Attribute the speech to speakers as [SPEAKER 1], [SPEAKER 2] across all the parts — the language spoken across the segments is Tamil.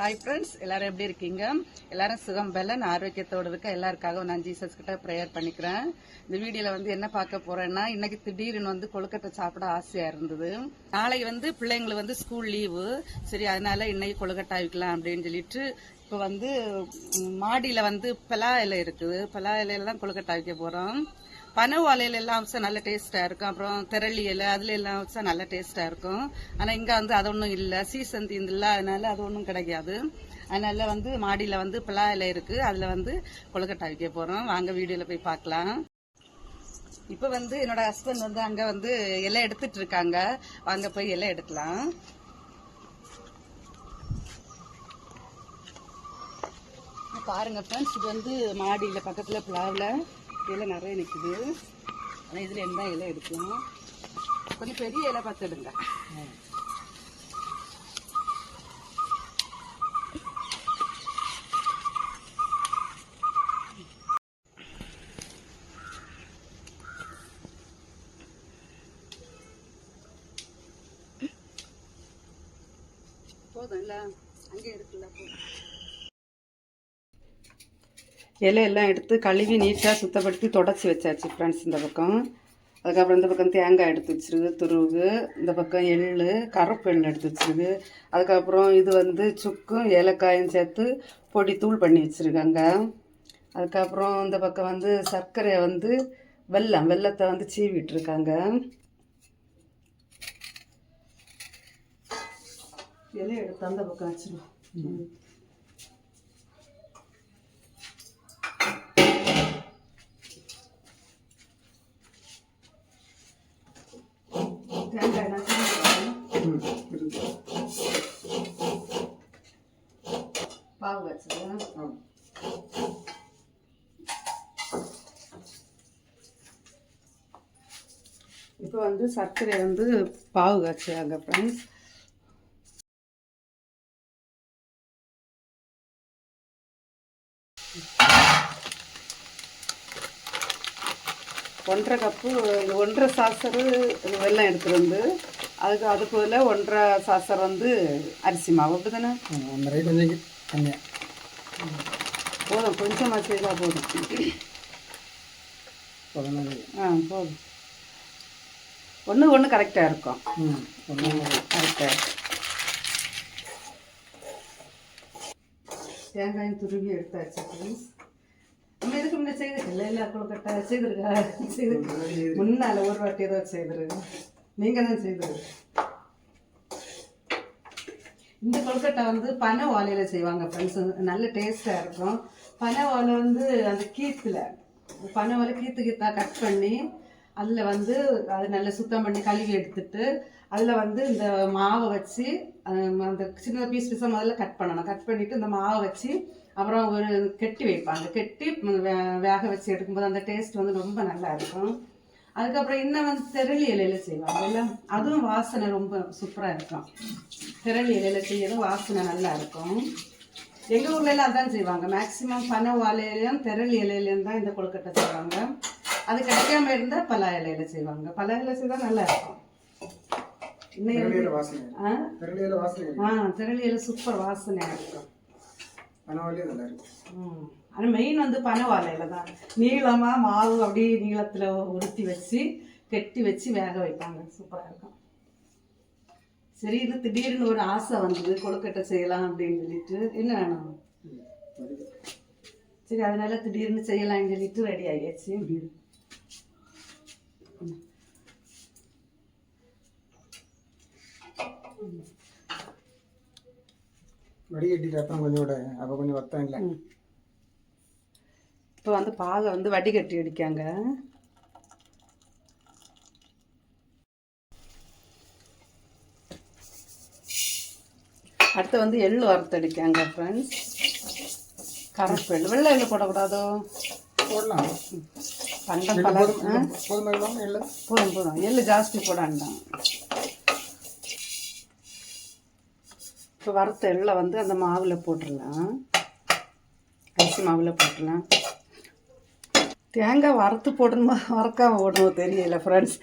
[SPEAKER 1] ஹாய் ஃப்ரெண்ட்ஸ் எல்லாரும் எப்படி இருக்கீங்க? எல்லாரும் சுகம் பலன் ஆரோக்கியத்தோடு இருக்க எல்லாருக்காகவும் நான் ஜீசஸ் கிட்ட ப்ரேயர் பண்ணிக்கிறேன். இந்த வீடியோல வந்து என்ன பார்க்க போறேன்னா இன்னைக்கு திடீர்னு வந்து கொழுக்கட்டை சாப்பிட ஆசையா இருந்தது. நாளைக்கு வந்து பிள்ளைங்களுக்கு வந்து ஸ்கூல் லீவு சரி அதனால இன்னைக்கு கொழுக்கட்டை ஆவிக்கலாம் அப்படின்னு சொல்லிட்டு இப்போ வந்து மாடியில் வந்து பலா இலை இருக்குது. பலா இலையில தான் கொழுக்கட்டை வைக்க போறோம். பனை ஓலையில எல்லாம் வச்சா நல்ல டேஸ்டா இருக்கும். அப்புறம் திரளி இலை அதுல எல்லாம் வச்சா நல்ல டேஸ்டா இருக்கும். ஆனா இங்க வந்து அது ஒன்றும் இல்ல. சீசன் தீந்துல அதனால அது ஒன்றும் கிடைக்காது. அதனால வந்து மாடியில வந்து பிளா இலை இருக்கு. அதுல வந்து கொழுக்கட்டை வைக்க போறோம். வாங்க வீடியோல போய் பார்க்கலாம். இப்ப வந்து என்னோட ஹஸ்பண்ட் வந்து அங்க வந்து இலை எடுத்துட்டு இருக்காங்க. வாங்க போய் இலை எடுக்கலாம். பாருங்க ஃப்ரெண்ட்ஸ் இது வந்து மாடியில் பக்கத்தில் பிளாவில் இலை நிறைய நிற்குது ஆனால் இதில் எந்த இலை எடுக்கலாம் கொஞ்சம் பெரிய இலை பார்த்து எடுங்க போதும் இல்லை? அங்கே இருக்குல்ல போதும். இலையெல்லாம் எடுத்து கழுவி நீட்டாக சுத்தப்படுத்தி தொடச்சி வச்சாச்சு ஃப்ரெண்ட்ஸ் இந்த பக்கம். அதுக்கப்புறம் இந்த பக்கம் தேங்காய் எடுத்து வச்சிருக்கு துருவு இந்த பக்கம் எள் கருப்பு எள் எடுத்து வச்சிருக்கு. அதுக்கப்புறம் இது வந்து சுக்கும் ஏலக்காயும் சேர்த்து பொடி தூள் பண்ணி வச்சுருக்காங்க. அதுக்கப்புறம் இந்த பக்கம் வந்து சர்க்கரையை வந்து வெல்லம் வெல்லத்தை வந்து சீவிட்டுருக்காங்க. இலையை எடுத்து அந்த பக்கம் வச்சிருவோம். வச்சுக்கலாம். இப்போ வந்து சர்க்கரை வந்து பாவு காய்ச்சாங்க ஃப்ரெண்ட்ஸ் ஒன்றரை கப்பு ஒன்றரை சாசரு வெள்ளம் எடுத்துகிட்டு வந்து அதுக்கு அதுக்குள்ள ஒன்றரை சாசர் வந்து அரிசி மாவு அப்படி தானே
[SPEAKER 2] ஒன்றரை கொஞ்சம் கம்மியாக
[SPEAKER 1] போதும் கொஞ்சமாக செய்தால் போதும்.
[SPEAKER 2] பதினாலு
[SPEAKER 1] ஆ போதும். ஒன்று ஒன்று கரெக்டாக இருக்கும்.
[SPEAKER 2] ம் பதினாலு
[SPEAKER 1] கரெக்டாக இருக்கும். தேங்காயும் துருவி எடுத்தாச்சு ஃப்ரெண்ட்ஸ் நம்ம இதுக்கு முன்னே செய்திருக்கல எல்லா கொழுக்கட்டை செய்திருக்கா? செய்து முன்னால் ஒரு வாட்டி ஏதோ செய்திரு நீங்கள் தான் செய்திரு இந்த கொழுக்கட்டை வந்து பனை ஓலையில் செய்வாங்க ஃப்ரெண்ட்ஸ் நல்ல டேஸ்ட்டாக இருக்கும். பனை வந்து அந்த கீத்தில் பனை கீத்து கீத்தாக கட் பண்ணி அதில் வந்து அது நல்லா சுத்தம் பண்ணி கழுவி எடுத்துட்டு அதில் வந்து இந்த மாவை வச்சு அந்த சின்ன பீஸ் பீஸாக முதல்ல கட் பண்ணணும். கட் பண்ணிவிட்டு இந்த மாவை வச்சு அப்புறம் ஒரு கெட்டி வைப்பாங்க கெட்டி வே- வேக வச்சு எடுக்கும்போது அந்த டேஸ்ட் வந்து ரொம்ப நல்லா இருக்கும். அதுக்கப்புறம் இன்னும் வந்து திரளி இலையில செய்வாங்க இல்லை அதுவும் வாசனை ரொம்ப சூப்பராக இருக்கும். திரளி இலையில செய்யறதும் வாசனை நல்லா இருக்கும். எங்கள் ஊர்ல எல்லாம் அதான் செய்வாங்க. மேக்ஸிமம் பனை வாழையிலையும் திரளி இலையிலையும் தான் இந்த கொழுக்கட்டை செய்வாங்க. அது கிடைக்காம இருந்தால் பலா இலையில செய்வாங்க. பலா இலை செய்தால் நல்லா இருக்கும். ஆ? திரளி இலை சூப்பர் வாசனையாக இருக்கும். ஆனால் மெயின் வந்து பனை வாழையில தான். நீளமாக மாவு அப்படியே நீளத்தில் உருத்தி வச்சு கெட்டி வச்சு வேக வைப்பாங்க. சூப்பராக இருக்கும். சரி இது திடீர்னு ஒரு ஆசை வந்தது கொழுக்கட்டை செய்யலாம் அப்படின்னு சொல்லிட்டு. என்ன வேணும். சரி அதனால திடீர்னு செய்யலாம்னு சொல்லிட்டு ரெடி ஆகியாச்சு.
[SPEAKER 2] வடிகட்டிட்டு அப்புறம் கொஞ்சம் அப்போ கொஞ்சம் வத்தம் இல்லை.
[SPEAKER 1] இப்போ வந்து பாகை வந்து வடிகட்டி அடிக்காங்க. அடுத்து வந்து எள்ளு வறுத்தடிக்காங்க ஃப்ரெண்ட்ஸ் கருப்பு எள்ளு வெள்ளை எள்ளு போடக்கூடாதோ.
[SPEAKER 2] போடலாம்.
[SPEAKER 1] பண்டம்
[SPEAKER 2] இல்லை
[SPEAKER 1] போதும் போதும் எள்ளு? ஜாஸ்தி போடாண்டாம் இப்போ வறுத்த எள்ளை வந்து அந்த மாவில் போட்டுடலாம். அரிசி மாவில் போட்டுடலாம். தேங்காய் வறுத்து போடணுமா? வறுக்காம போடணுமோ தெரியல ஃப்ரெண்ட்ஸ்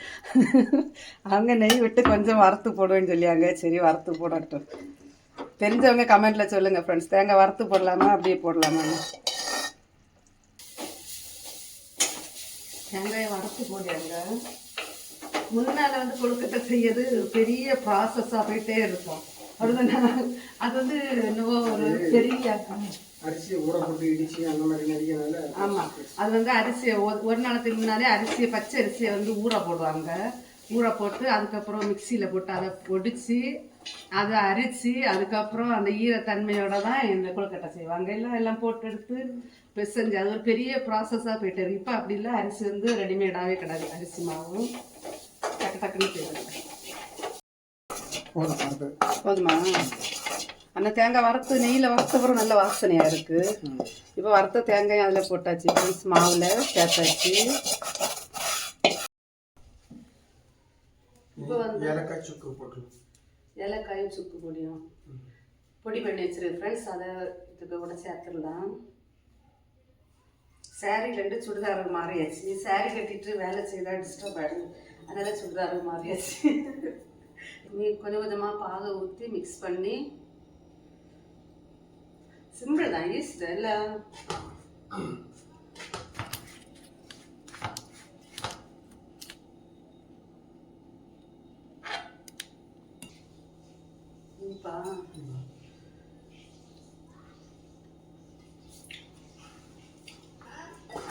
[SPEAKER 1] அவங்க நெய் விட்டு கொஞ்சம் வறுத்து போடுவேன்னு சொல்லியாங்க. சரி வறுத்து போடட்டும். தெரிஞ்சவங்க கமெண்ட்ல சொல்லுங்க ஃப்ரெண்ட்ஸ் தேங்காய் வறுத்து போடலாமா அப்படியே போடலாமா? தேங்காயை வறுத்து போடுறாங்க. முன்னால வந்து கொழுக்கட்டை செய்யறது ஒரு பெரிய ப்ராசஸாக போயிட்டே இருக்கும். அப்படிதான் அது வந்து என்னவோ ஒரு பெரிய
[SPEAKER 2] அரிசியை ஊற போட்டு இடிச்சு அந்த மாதிரி நடிக்கிறனால
[SPEAKER 1] ஆமா. அது வந்து அரிசியை ஒரு- நாளத்துக்கு முன்னாலே அரிசியை பச்சை அரிசியை வந்து ஊற போடுவாங்க ஊற போட்டு அதுக்கப்புறம் மிக்சியில் போட்டு அதை பொடிச்சு அதை அரிச்சு அதுக்கப்புறம் அந்த ஈரத்தன்மையோட தான் இந்த கொழுக்கட்டை செய்வாங்க. எல்லாம் எல்லாம் போட்டு எடுத்து பிசைஞ்சு அது ஒரு பெரிய ப்ராசஸாக போயிட்டு இருக்கு. இப்போ அப்படி இல்லை அரிசி வந்து ரெடிமேடாகவே கிடையாது. அரிசி மாவும் டக்கு டக்குன்னு செய்வாங்க
[SPEAKER 2] போதும்
[SPEAKER 1] அந்த தேங்காய் வறுத்து நெய்யில் வறுத்தப்புறம் நல்ல வாசனையாக இருக்குது. இப்போ வறுத்த தேங்காய் அதில் போட்டாச்சு. ஃப்ரெண்ட்ஸ் மாவில் சேர்த்தாச்சு. இப்போ வந்து ஏலக்காயும் சுக்கு பொடியும். பொடி பண்ணி வச்சிருக்கு ஃப்ரெண்ட்ஸ் அதை இதுக்கு கூட சேர்த்துடலாம். சாரீ ரெண்டு சுடிதார் மாறியாச்சு. சாரீ கட்டிட்டு வேலை செய்தா டிஸ்டர்ப் ஆகிடும் அதனால் சுடிதார் மாறியாச்சு. நீ கொஞ்சம் கொஞ்சமாக பாகை ஊற்றி மிக்ஸ் பண்ணி. சிம்பிள் தான். ஈஸ்ட் இல்லை? இனிப்பா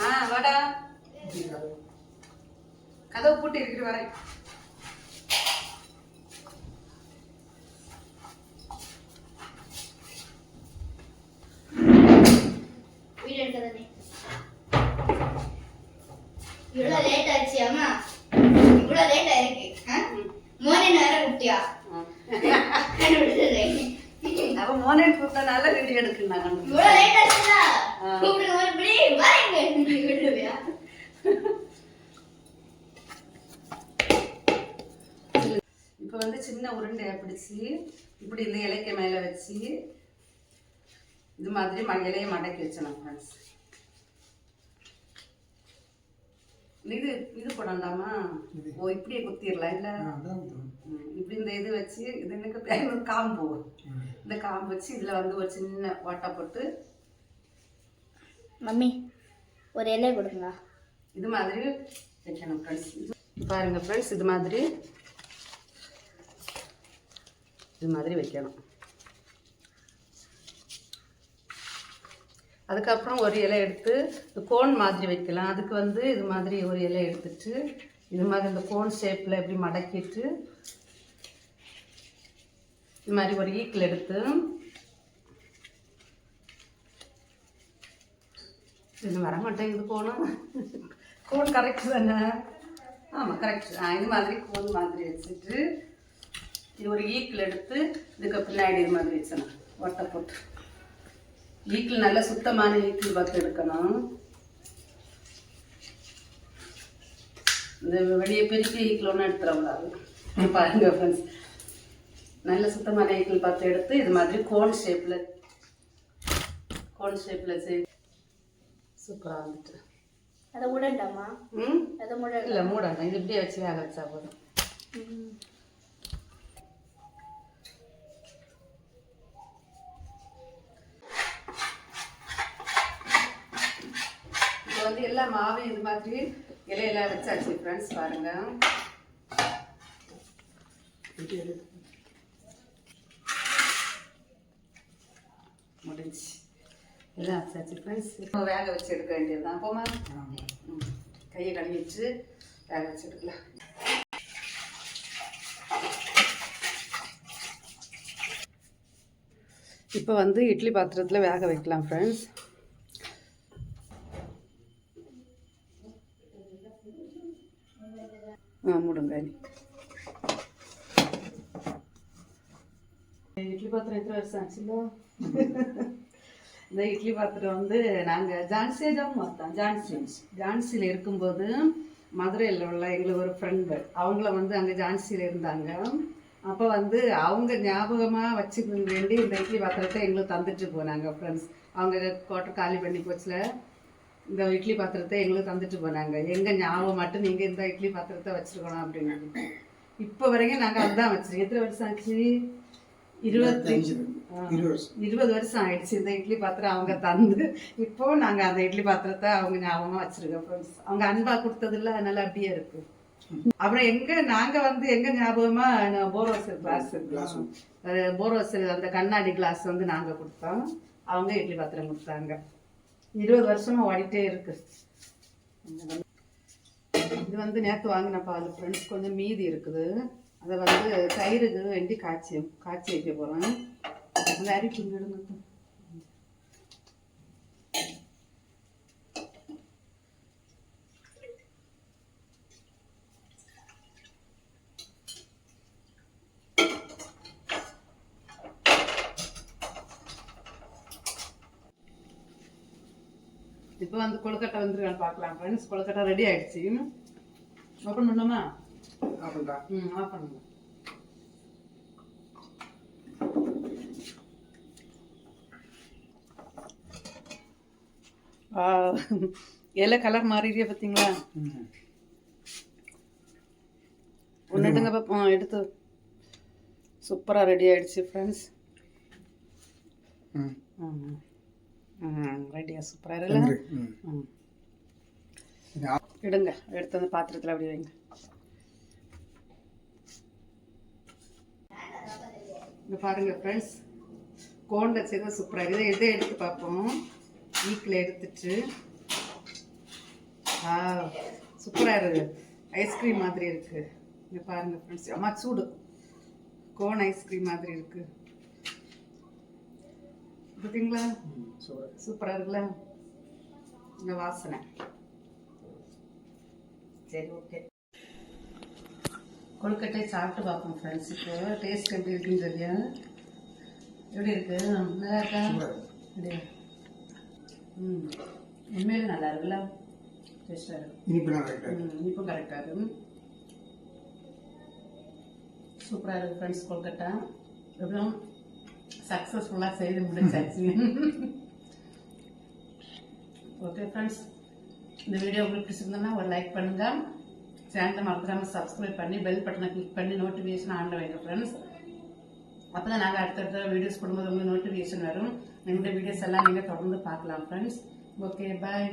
[SPEAKER 1] ஆ வாடா. கதவு பூட்டி இருக்கிற வரேன் இப்போ வந்து சின்ன உருண்டையை பிடிச்சி இப்படி இந்த இலைக்கு மேலே வச்சு இது மாதிரி ம இலையை மடக்கி வச்சணும் ஃப்ரெண்ட்ஸ் இது இது போடண்டாமா
[SPEAKER 2] இது.
[SPEAKER 1] ஓ இப்படியே குத்திடலாம் இல்லை? இப்படி இந்த இது வச்சு இது எனக்கு பேர்? காம்பு. இந்த காம்பு வச்சு இதில் வந்து ஒரு சின்ன ஓட்டை போட்டு
[SPEAKER 3] மம்மி ஒரு இலை கொடுங்க
[SPEAKER 1] இது மாதிரி வைக்கணும் ஃப்ரெண்ட்ஸ் பாருங்க ஃப்ரெண்ட்ஸ் இது மாதிரி இது மாதிரி வைக்கணும். அதுக்கப்புறம் ஒரு இலை எடுத்து இந்த கோன் மாதிரி வைக்கலாம். அதுக்கு வந்து இது மாதிரி ஒரு இலை எடுத்துட்டு இது மாதிரி இந்த கோன் ஷேப்பில் இப்படி மடக்கிட்டு இது மாதிரி ஒரு ஈக்கில் எடுத்து இது வர மாட்டேங்குது கோணம் கோன் கரெக்ட் தானே? ஆமாம் கரெக்ட் இது மாதிரி கோன் மாதிரி வச்சுட்டு இது ஒரு ஈக்கில் எடுத்து இதுக்கு பின்னாடி இது மாதிரி வச்சணும் ஒட்டை போட்டு. ஈக்கில் நல்ல சுத்தமான ஈக்கில் பார்த்து எடுக்கணும். இந்த வெளியே பெரிய ஈக்கில் ஒன்றும் எடுத்துடக்கூடாது. பாருங்க ஃப்ரெண்ட்ஸ் நல்ல சுத்தமான ஈக்கில் பார்த்து எடுத்து இது மாதிரி கோன் ஷேப்பில் கோன் ஷேப்பில் செய்து சூப்பராக வந்துட்டு.
[SPEAKER 3] அதை விடண்டாமா
[SPEAKER 1] ம்?
[SPEAKER 3] அதை முட
[SPEAKER 1] இல்லை மூடணும். இது இப்படியே வச்சு வேக வச்சா போதும். வந்து எல்லா மாவையும் இது மாதிரி இலையெல்லாம் வச்சாச்சு ஃப்ரெண்ட்ஸ் பாருங்க. முடிஞ்சு எல்லாம் வச்சாச்சு ஃப்ரெண்ட்ஸ் இப்போ வேக வச்சு எடுக்க வேண்டியதுதான். போமா கையை கழுவி வச்சு வேக வச்சு எடுக்கலாம். இப்போ வந்து இட்லி பாத்திரத்தில் வேக வைக்கலாம் ஃப்ரெண்ட்ஸ் ஆ இட்லி பாத்திரம் எத்தனை வருஷம் ஆச்சுல்லோ இந்த இட்லி பாத்திரம் வந்து நாங்கள் ஜான்சியே தான் பார்த்தோம் ஜான்சி. ஜான்சியில் இருக்கும்போது மதுரையில் உள்ள எங்களுக்கு ஒரு ஃப்ரெண்டு அவங்கள வந்து அங்கே ஜான்சியில் இருந்தாங்க. அப்போ வந்து அவங்க ஞாபகமாக வச்சுக்க வேண்டி இந்த இட்லி பாத்திரத்தை எங்களுக்கு தந்துட்டு போனாங்க ஃப்ரெண்ட்ஸ் அவங்க கோட்டை காலி பண்ணி போச்சுல. இந்த இட்லி பாத்திரத்தை எங்களுக்கு தந்துட்டு போனாங்க. எங்கள் ஞாபகம் மட்டும் நீங்கள் இந்த இட்லி பாத்திரத்தை வச்சுருக்கணும் அப்படின்னு இப்போ வரைக்கும் நாங்கள் அதுதான் வச்சிருக்கோம். எத்தனை வருஷம் ஆச்சு? இருபத்தி ஆ,
[SPEAKER 2] இருபது வருஷம்.
[SPEAKER 1] ஆயிடுச்சு இந்த இட்லி பாத்திரம் அவங்க தந்து. இப்போ நாங்க அந்த இட்லி பாத்திரத்தை அவங்க ஞாபகமா வச்சிருக்கோம். அவங்க அன்பா கொடுத்ததில்ல அதனால அப்படியே இருக்கு. அப்புறம் எங்க நாங்க வந்து எங்க ஞாபகமா போரோசல் கிளாஸ் போரோசல் அந்த கண்ணாடி கிளாஸ் வந்து நாங்க கொடுத்தோம். அவங்க இட்லி பாத்திரம் கொடுத்தாங்க. இருபது வருஷமா ஓடிட்டே இருக்கு. இது வந்து நேற்று வாங்கின பால் ஃப்ரெண்ட்ஸ் கொஞ்சம் மீதி இருக்குது. அதை வந்து தயிருக்கு வேண்டி காய்ச்சி காய்ச்சி வைக்க போகிறேன் அந்த அரிப்பு இப்போ வந்து கொழுக்கட்டை வந்துருக்கான்னு பார்க்கலாம். ஃப்ரெண்ட்ஸ் கொழுக்கட்டை ரெடி ஆயிடுச்சு. ஓப்பன் பண்ணோமா ம் ஆஃப் பண்ணுங்க இலை கலர் மாறிடுறியா பார்த்தீங்களா
[SPEAKER 2] ம்
[SPEAKER 1] ஒன்று எடுங்க பார்ப்போம் எடுத்து. சூப்பராக ரெடி ஆயிடுச்சு ஃப்ரெண்ட்ஸ்
[SPEAKER 2] ம்.
[SPEAKER 1] ம் ம் ரெடியா சூப்பராக இருக்குல்ல
[SPEAKER 2] ம்.
[SPEAKER 1] எடுங்க. எடுத்து அந்த பாத்திரத்தில் அப்படி வைங்க. இங்க பாருங்க ஃப்ரெண்ட்ஸ் கோனில் செய்த சூப்பராக இருக்குது இதை எடுத்து பார்ப்போம்? வீக்கில் எடுத்துட்டு. ஆ சூப்பராக இருக்குது ஐஸ்கிரீம் மாதிரி இருக்குது இங்கே பாருங்க ஃப்ரெண்ட்ஸ் அம்மா சூடு. கோன் ஐஸ்கிரீம் மாதிரி இருக்கு. பார்த்தீங்களா
[SPEAKER 2] ம் சூப்பர்
[SPEAKER 1] சூப்பராக இருக்குல்ல? இந்த வாசனை. சரி ஓகே கொழுக்கட்டை சாப்பிட்டு பார்ப்போம் ஃப்ரெண்ட்ஸ் இப்போ டேஸ்ட் எப்படி இருக்குன்னு தெரியா? எப்படி இருக்கு? நல்லா இருக்கா? அப்படியா? ம் உண்மையிலே நல்லா இருக்குல்ல? டேஸ்டாக இருக்கு. இனிப்பும் கரெக்டாக இருக்கு. சூப்பராக இருக்கு. ஃப்ரெண்ட்ஸ் கொல்கட்டா எப்படியும் சக்ஸஸ்ஃபுல்லாக செய்து முடிச்சாச்சு ஓகே ஃப்ரெண்ட்ஸ் இந்த வீடியோ உங்களுக்கு பிடிச்சிருந்தோன்னா ஒரு லைக் பண்ணுங்கள் சேனலை மறந்துடாம சப்ஸ்கிரைப் பண்ணி பெல் பட்டனை கிளிக் பண்ணி நோட்டிஃபிகேஷன் ஆன்ல வைங்க ஃப்ரெண்ட்ஸ் அப்போ தான் நாங்கள் அடுத்தடுத்த வீடியோஸ் போடும்போது உங்களுக்கு நோட்டிஃபிகேஷன் வரும். எங்களுடைய வீடியோஸ் எல்லாம் நீங்கள் தொடர்ந்து பார்க்கலாம் ஃப்ரெண்ட்ஸ் ஓகே பாய்